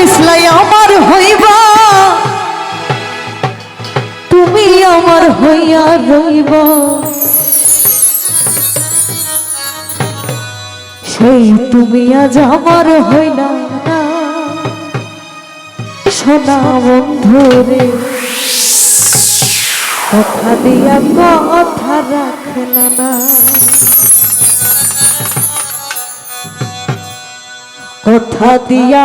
দিসলাই আমার হইবা। তুমি আমার হইয়া রইবা। সেই তুমি আজ আমার হইলা না। সোনা বন্ধুরে কথা দিয়া কথা রাখলা না। কথা দিয়া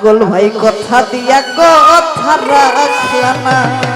পাগল ভাই কথা দিয়া কথা রাখলা না।